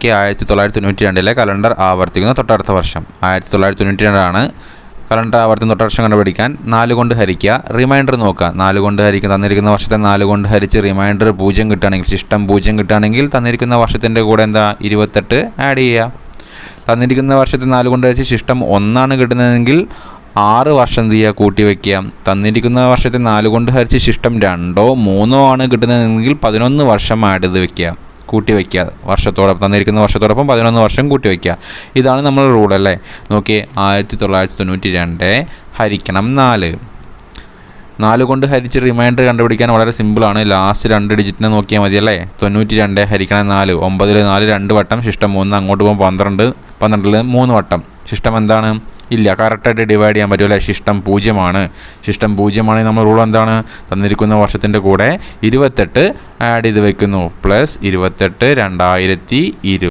നോക്കി ആയിരത്തി തൊള്ളായിരത്തി തൊണ്ണൂറ്റി രണ്ടിലെ കലണ്ടർ ആവർത്തിക്കുന്ന തൊട്ടടുത്ത വർഷം. ആയിരത്തി തൊള്ളായിരത്തി തൊണ്ണൂറ്റി രണ്ടാണ് കലണ്ടർ ആവർത്തനം തൊട്ട വർഷം കണ്ടുപിടിക്കാൻ നാല് കൊണ്ട് ഹരിക്കുക. റിമൈൻഡർ നോക്കുക. നാല് കൊണ്ട് ഹരിക്കുക തന്നിരിക്കുന്ന വർഷത്തെ നാല് കൊണ്ട് ഹരിച്ച് റിമൈൻഡർ പൂജ്യം കിട്ടുകയാണെങ്കിൽ ശിഷ്ടം പൂജ്യം കിട്ടുകയാണെങ്കിൽ തന്നിരിക്കുന്ന വർഷത്തിന്റെ കൂടെ എന്താ? ഇരുപത്തെട്ട് ആഡ് ചെയ്യുക. തന്നിരിക്കുന്ന വർഷത്തെ നാല് കൊണ്ട് ഹരിച്ച് ശിഷ്ടം ഒന്നാണ് കിട്ടുന്നതെങ്കിൽ ആറ് വർഷം ചെയ്യുക? കൂട്ടി വയ്ക്കുക തന്നിരിക്കുന്ന വർഷത്തെ നാല് കൊണ്ട് ഹരിച്ച് ശിഷ്ടം രണ്ടോ മൂന്നോ ആണ് കിട്ടുന്നതെങ്കിൽ പതിനൊന്ന് വർഷം ആഡ് ചെയ്ത് വെക്കുക. കൂട്ടി വയ്ക്കുക വർഷത്തോടൊപ്പം തന്നിരിക്കുന്ന വർഷത്തോടൊപ്പം പതിനൊന്ന് വർഷം കൂട്ടി വയ്ക്കുക ഇതാണ് നമ്മൾ റൂൾ അല്ലേ? നോക്കി ആയിരത്തി തൊള്ളായിരത്തി തൊണ്ണൂറ്റി രണ്ട് ഹരിക്കണം നാല്. നാല് കൊണ്ട് ഹരിച്ച് റിമൈൻഡർ കണ്ടുപിടിക്കാൻ വളരെ സിമ്പിളാണ് ലാസ്റ്റ് രണ്ട് ഡിജിറ്റിനെ നോക്കിയാൽ മതി അല്ലേ? തൊണ്ണൂറ്റി രണ്ട് ഹരിക്കണം നാല്. ഒമ്പതിൽ നാല് രണ്ട് വട്ടം ശിഷ്ടം മൂന്ന് അങ്ങോട്ട് പോകുമ്പോൾ പന്ത്രണ്ട്. പന്ത്രണ്ടിൽ മൂന്ന് വട്ടം. ശിഷ്ടം എന്താണ്? ഇല്ല. കറക്റ്റായിട്ട് ഡിവൈഡ് ചെയ്യാൻ പറ്റുമല്ല ശിഷ്ടം പൂജ്യമാണ്. ശിഷ്ടം പൂജ്യമാണെങ്കിൽ നമ്മൾ റൂൾ എന്താണ്? തന്നിരിക്കുന്ന വർഷത്തിന്റെ കൂടെ ഇരുപത്തെട്ട് ആഡ് ചെയ്ത് വയ്ക്കുന്നു പ്ലസ് ഇരുപത്തെട്ട് രണ്ടായിരത്തി ഇരു